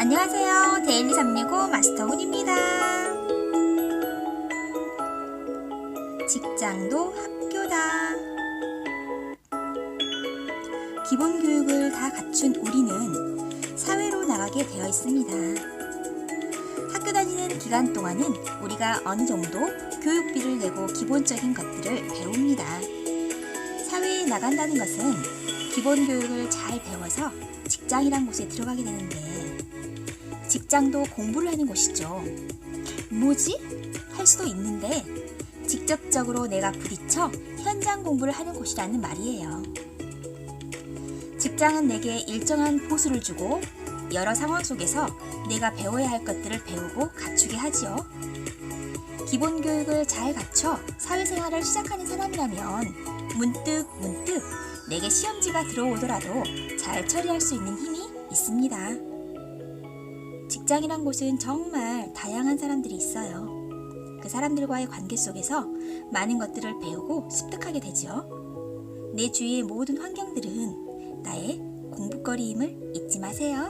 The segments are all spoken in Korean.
안녕하세요. 데일리 365 마스터 훈입니다. 직장도 학교다. 기본 교육을 다 갖춘 우리는 사회로 나가게 되어 있습니다. 학교 다니는 기간 동안은 우리가 어느 정도 교육비를 내고 기본적인 것들을 배웁니다. 사회에 나간다는 것은 기본 교육을 잘 배워서 직장이란 곳에 들어가게 되는데 직장도 공부를 하는 곳이죠. 뭐지? 할 수도 있는데 직접적으로 내가 부딪혀 현장 공부를 하는 곳이라는 말이에요. 직장은 내게 일정한 보수를 주고 여러 상황 속에서 내가 배워야 할 것들을 배우고 갖추게 하지요. 기본 교육을 잘 갖춰 사회생활을 시작하는 사람이라면 문득 문득 내게 시험지가 들어오더라도 잘 처리할 수 있는 힘이 있습니다. 직장이란 곳은 정말 다양한 사람들이 있어요. 그 사람들과의 관계 속에서 많은 것들을 배우고 습득하게 되지요. 내 주위의 모든 환경들은 나의 공부거리임을 잊지 마세요.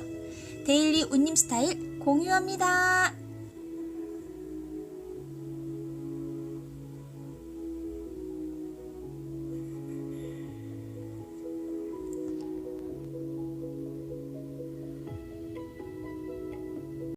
데일리 운님 스타일 공유합니다.